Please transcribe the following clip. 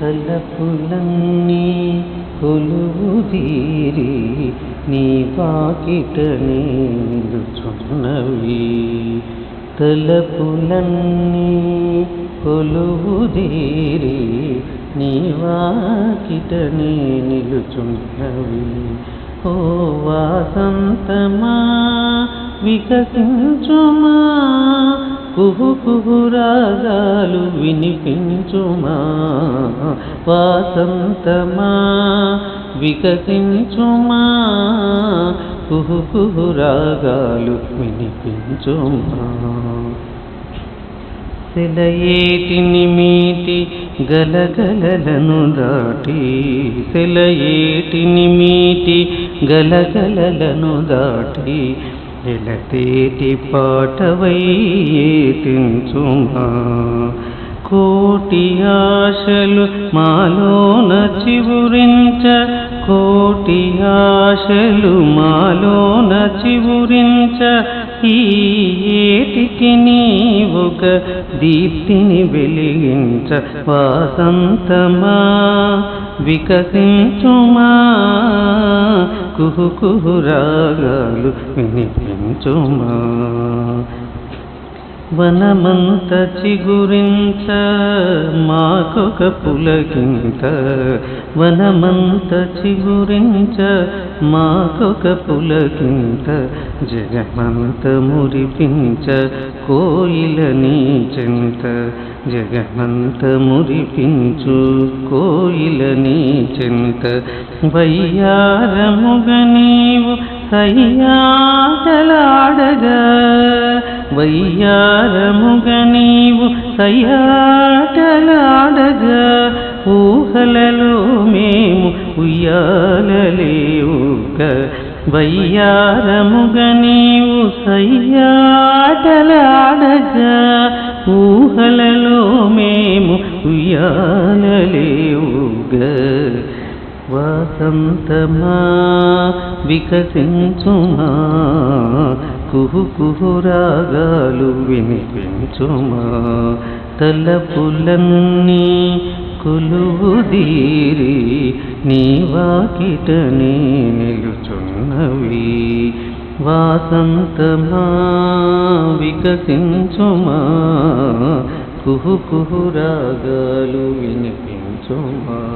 తలపులన్నీ కొలువుదీరి నీ పాకిట నిలుచున్నవి. తలపులన్నీ కొలువుదీరి నీ వాకిట నిలుచున్నవి. ఓ వాసంతమా వికసించుమా కుహు కుహు రాగాలు వినిపించుమా? వాసంతమా? వికసించుమా? కుహు కుహు రాగాలు వినిపించుమా? సెలయేటిని మీటి గలగలలను దాటి సెలయేటిని మీటి గలగలలను దాటి ఎలతేటి పాటవైతించుమా కోటి ఆశలు మాలోన చివురించ కోటి ఆశలు మాలోన చివురించ. ఈ ఏటికి నీవుక దీప్తిని వెలిగించ వాసంతమా వికసించుమా. కుహు కుహు రాగాలు వినిపించుమా? వనమంత చిగురించ మాకొక పులకింత. వనమంత చిగురించ మాకొక పులకింత. జగమంత మురిపించ కోయిల నీ చింత జగమంత మురిపించు కోయిల నీ చింత వయ్యారముగ నీవు సయ్యాటలాడగా వయ్యారముగ నీవు సయ్యాటలాడగా ఊహలలో మేము ఉయ్యాలలేవుక. వయ్యారముగ నీవు సయ్యాటలాడగా ఊహలలో మేము ఉయ్యాలలేవుగా వాసంతమా వికసించుమా కుహు కుహు రాగాలు వినిపించుమా? తలపులన్నీ కొలువుదీరి నీ వాకిటనే నిలుచున్నవి. వాసంతమా వికసించుమా? కుహు కుహు రాగాలు వినిపించుమా?